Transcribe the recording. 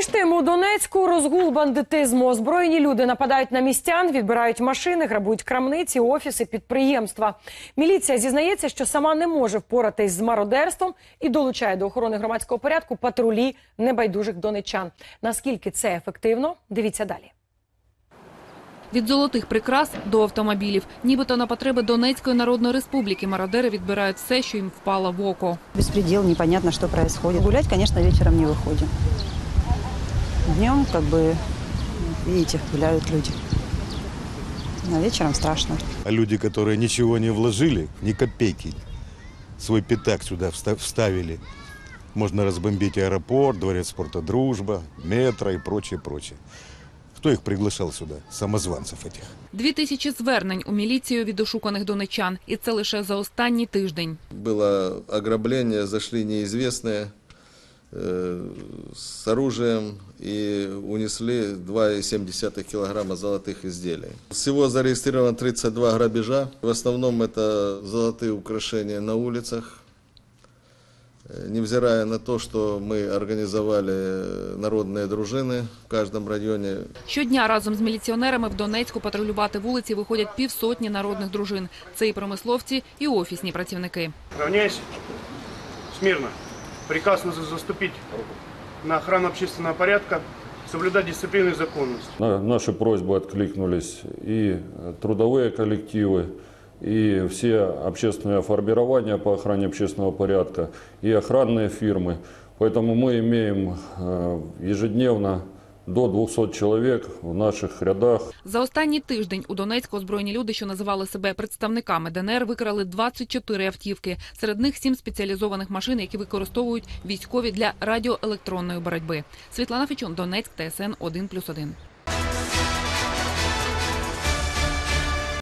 Між тим у Донецьку розгул бандитизму. Озброєні люди нападають на містян, відбирають машини, грабують крамниці, офіси, підприємства. Міліція зізнається, що сама не може впоратись з мародерством і долучає до охорони громадського порядку патрулі небайдужих донечан. Наскільки це ефективно? Дивіться далі. Від золотих прикрас до автомобілів. Нібито на потреби Донецької Народної Республіки мародери відбирають все, що їм впало в око. Беспредел, непонятно, что происходит. Гулять, конечно, вечером не выходим. Днем, как бы, видите, гуляют люди. А вечером страшно. А люди, которые ничего не вложили, ни копейки, свой пятак сюда вста- вставили, можно разбомбить аэропорт, дворец спорта «Дружба», метро и прочее, прочее. Кто их приглашал сюда, самозванцев этих? Дві тисячі звернень у міліцію від ошуканих донечан. І це лише за останній тиждень. Было ограбление, зашли неизвестные э, с оружием и унесли 2,7 килограмма золотых изделий. Всего зарегистрировано 32 грабежа. В основном это золотые украшения на улицах. Э, Невзирая на то, что мы организовали народные дружины в каждом районе, Щодня разом з міліціонерами в Донецьку патрулювати вулиці виходять півсотні народних дружин. Це і промисловці, і офісні працівники. Равняйся. Смирно. Приказ заступить на охрану общественного порядка, соблюдать дисциплину и законность. На наши просьбы откликнулись и трудовые коллективы, и все общественные формирования по охране общественного порядка, и охранные фирмы. Поэтому мы имеем э, ежедневно до 200 чоловік в наших рядах. За останній тиждень у Донецьку озброєні люди, що називали себе представниками ДНР, викрали 24 автівки. Серед них сім спеціалізованих машин, які використовують військові для радіоелектронної боротьби. Світлана Фічун, Донецьк, ТСН 1+,1.